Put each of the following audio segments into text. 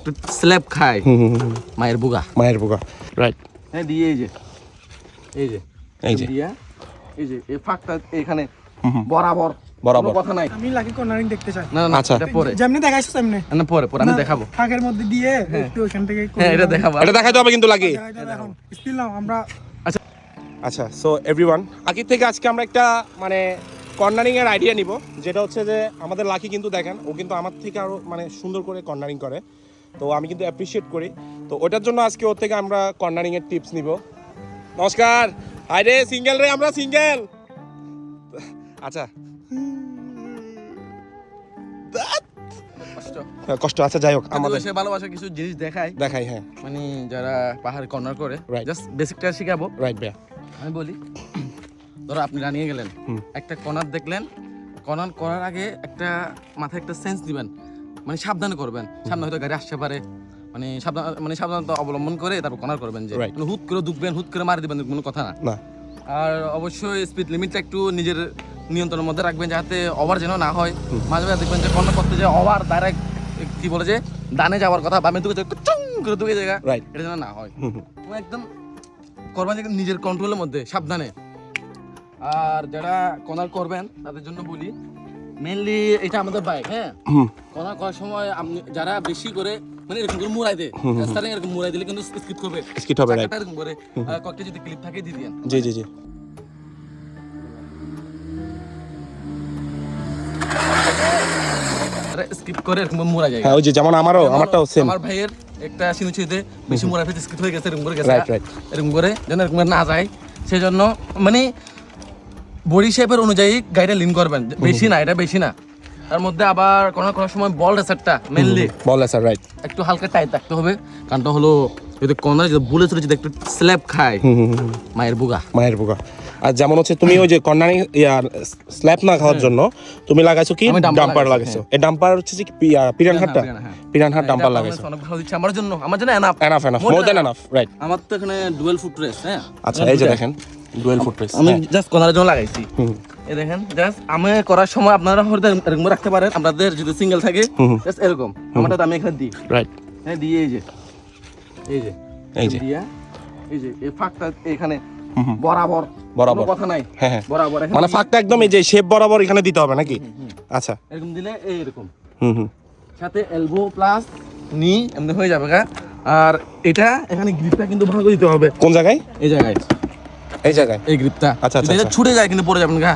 একটু স্ল্যাব খায়। মায়ের বুগা। মায়ের পোকা রাইট হ্যাঁ দিয়ে এই যে। এই যে। এই যে। দিয়া এই যে এই ফাঁকটা এখানে বরাবর। বরাবর। কথা নাই। আমি লাকি কর্নারিং দেখতে চাই। না না আচ্ছা। এটা পরে। যেমনি দেখাইছো তেমনি। না পরে পরে আমি দেখাবো। ফাঁকের মধ্যে দিয়ে একটু ওখান থেকে হ্যাঁ এটা দেখাবো। এটা হবে কিন্তু লাগে এখন স্টিল নাও আমরা আচ্ছা। সো এভরিওয়ান আগের থেকে আজকে আমরা একটা মানে কর্নারিং এর আইডিয়া নিব। যেটা হচ্ছে যে আমাদের লাকি কিন্তু দেখেন ও কিন্তু আমার থেকে আরও মানে সুন্দর করে কর্নারিং করে। তো আমি কিন্তু অ্যাপ্রিসিয়েট করি। তো ওটার জন্য আজকে ওর থেকে আমরা কর্নারিং এর টিপস নিব। নমস্কার! হাই রে সিঙ্গেল রে আমরা সিঙ্গেল আচ্ছা। কষ্ট। কষ্ট। আচ্ছা যাই হোক আমাদের আমাদের ভালোবাসা কিছু জিনিস দেখাই দেখাই হ্যাঁ। মানে যারা পাহাড় কর্নার করে. জাস্ট বেসিকটা শিখাবো। রাইট ভাইয়া। আমি বলি ধরো আপনি রানিয়ে গেলেন একটা কর্নার দেখলেন কর্নার করার আগে একটা মাথায় একটা সেন্স দিবেন মানে সাবধান করবেন সামনে হয়তো গাড়ি আসতে পারে মানে সাবধান মানে সাবধানতা অবলম্বন করে তারপর কর্নার করবেন যে হুট করে দুখবেন হুট করে মারি দিবেন কোনো কথা না। আর অবশ্যই স্পিড লিমিটটা একটু নিজের নিয়ন্ত্রণের মধ্যে রাখবেন যাতে ওভার যেন না হয়। মাঝে মাঝে দেখবেন যে কর্নার করতে যে ওভার ডাইরেক্ট কি বলে যে ডানে যাওয়ার কথা বামে দুকে চুং করে দুকে জায়গা এটা যেন না হয়। একদম করবেন নিজের কন্ট্রোলের মধ্যে সাবধানে। আর যারা কর্নার করবেন তাদের জন্য বলি মেনলি এটা আমাদের বাইক হ্যাঁ? হুম। কর্নার করার সময় আপনি যারা বেশি করে মানে এরকম করে মুড়াই দেয় এরকম মুড়াই দিলে কিন্তু করবে। হবে. চাকাটা এরকম করে কয়েকটা যদি ক্লিপ থাকে দিয়ে দিন জি জি জি। স্কিপ করে এরকম মুড়া যায়। হ্যাঁ ওই যে যেমন আমারও আমারটাও সেম আমার ভাইয়ের একটা সিনুচিতে বেশি মুড়া ফেতে স্কিপ হয়ে গেছে এরকম করে গেছে। Right, right. এরকম করে যেন এরকম না যায়। সেজন্য মানে বডি শেপের অনুযায়ী গাড়িটা লিন করবেন। বেশি না এটা বেশি না। তার মধ্যে আবার কোনো কোনো সময় বল রেসারটা মেনলি বল স্যার রাইট একটু হালকা টাইট রাখতে হবে। কারণটা হলো যদি কর্নার যদি বলে চলেছে একটু স্ল্যাব খায় মায়ের বুগা। মায়ের বুগা। আর যেমন হচ্ছে তুমি ওই যে কর্নারি ইয়ার স্ল্যাপ না খাওয়ার জন্য তুমি লাগাইছো কি? ডাম্পার লাগাইছো এই ডাম্পার হচ্ছে যে কি পিয়া- পিরান হাটটা পিরান, হ্যাঁ। হাট ডাম্পার লাগাইছো। অনেক ভালো দিচ্ছে আমার জন্য আমার জন্য enough enough enough more than enough right আমার তো এখানে ডুয়েল ফুট রেস্ট হ্যাঁ। আচ্ছা এই যে দেখেন। ডুয়েল ফুট আমি জাস্ট কর্নারের জন্য লাগাইছি। এই দেখেন জাস্ট আমি করার সময় আপনারা হয়তো এরকম রাখতে পারেন আপনাদের যদি সিঙ্গেল থাকে জাস্ট এরকম। আমারটা আমি এখানে দিই। রাইট হ্যাঁ দিয়ে এই যে এই যে এই যে। দিয়া এই যে এই ফাঁকটা এখানে। বরাবর। বরাবর। কথা নাই। হ্যাঁ হ্যাঁ। বরাবর মানে ফাঁকটা একদম এই যে শেপ বরাবর এখানে দিতে হবে নাকি? আচ্ছা। এরকম দিলে এইরকম হুম হুম। সাথে এলবো প্লাস নি এমনি হয়ে যাবে আর এটা এখানে গ্রিপটা কিন্তু ভালো দিতে হবে। কোন জায়গায়? এই জায়গায়। এই জায়গায়? এই গ্রিপটা আচ্ছা, আচ্ছা, এটা আচ্ছা। ছুটে যায় কিন্তু পড়ে যাবেন গা।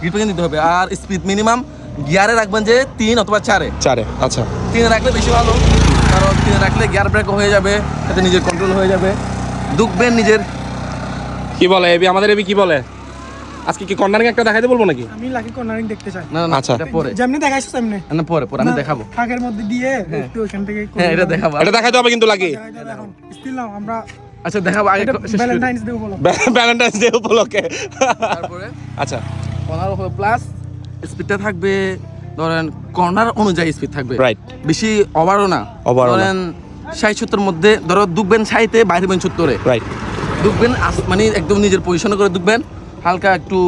গ্রিপটা কিন্তু দিতে হবে। আর স্পিড মিনিমাম গিয়ারে রাখবেন যে তিন অথবা চারে। চারে আচ্ছা। তিনে রাখলে বেশি ভালো কারণ তিনে রাখলে গিয়ার ব্রেক হয়ে যাবে তাতে নিজের কন্ট্রোল হয়ে যাবে। দুখবেন নিজের। কি বলে এবি? আমাদের এবি কি বলে? আজকে কি কর্নারিং একটা দেখাইতে বলব নাকি? আমি লাকি কর্নারিং দেখতে চাই। না না আচ্ছা। এটা পরে। যেমনি দেখাইছো তেমনি। না পরে পরে আমি দেখাবো। ফাঁকের মধ্যে দিয়ে একটু ওখান থেকে হ্যাঁ এটা দেখাবো। এটা দেখাইতে হবে কিন্তু লাগে স্টিল নাও আমরা আচ্ছা দেখাবো আগে। ভ্যালেন্টাইন্স ডে বলো ভ্যালেন্টাইন্স ডে উপলক্ষে। তারপরে? আচ্ছা। পনেরো প্লাস স্পিডটা থাকবে ধরেন কর্নার অনুযায়ী স্পিড থাকবে। Right. বেশি ওভারও না। Over ও ধরেন ষাট সত্তর মধ্যে ধরো দুকবেন ষাটে বাইরে হবেন সত্তরে। রাইট দুকবেন মানে একদম নিজের পজিশনে করে দুকবেন হালকা একটু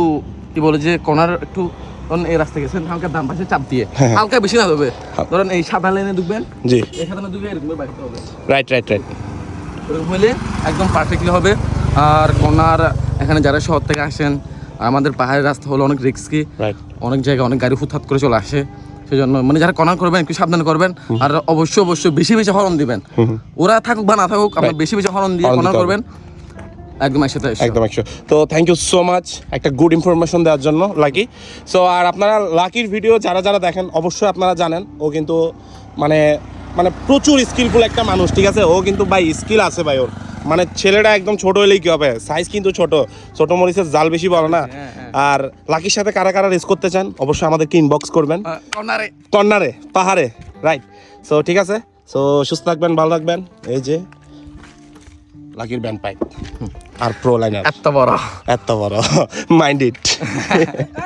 কি বলে যে কর্নার একটু ধরেন এই রাস্তা গেছেন হালকা দাম পাশে চাপ দিয়ে। হ্যাঁ। হালকা বেশি না দেবে হ্যাঁ। ধরেন এই সাদা লাইনে দুকবেন জি। এই সাদা লাইনে দুবে এরকম বাইরে হবে। রাইট রাইট রাইট এরকম হলে একদম পারফেক্টলি হবে। আর কর্নার এখানে যারা শহর থেকে আসেন আমাদের পাহাড়ের রাস্তা হলো অনেক রিস্কি অনেক জায়গায় অনেক গাড়ি হুতহাত করে চলে আসে। সেজন্য মানে যারা কর্নার করবেন একটু সাবধান করবেন। আর অবশ্যই অবশ্যই বেশি বেশি হরন দিবেন। ওরা থাকুক বা না থাকুক আপনার বেশি বেশি হরন দিয়ে হবে। করবেন। একদম একসাথে একদম একশো তো থ্যাংক ইউ সো মাচ একটা গুড ইনফরমেশন দেওয়ার জন্য লাকি সো আর আপনারা লাকির ভিডিও যারা যারা দেখেন অবশ্যই আপনারা জানেন। ও কিন্তু মানে মানে প্রচুর স্কিলফুল একটা মানুষ ঠিক আছে? ও কিন্তু ভাই স্কিল আছে ভাই ওর। মানে ছেলেটা একদম ছোট হলেই কি হবে? সাইজ কিন্তু ছোট। ছোট মরিচের জাল বেশি বড় না। হ্যাঁ, হ্যাঁ। আর লাকির সাথে কারা কারা রেস করতে চান অবশ্যই আমাদেরকে ইনবক্স করবেন। কর্নারে পাহাড়ে রাইট সো ঠিক আছে? সো সুস্থ থাকবেন ভালো থাকবেন। এই যে লাকির ব্যান্ড পাইপ আর প্রো লাইনার এত বড়। এত বড়। Mind it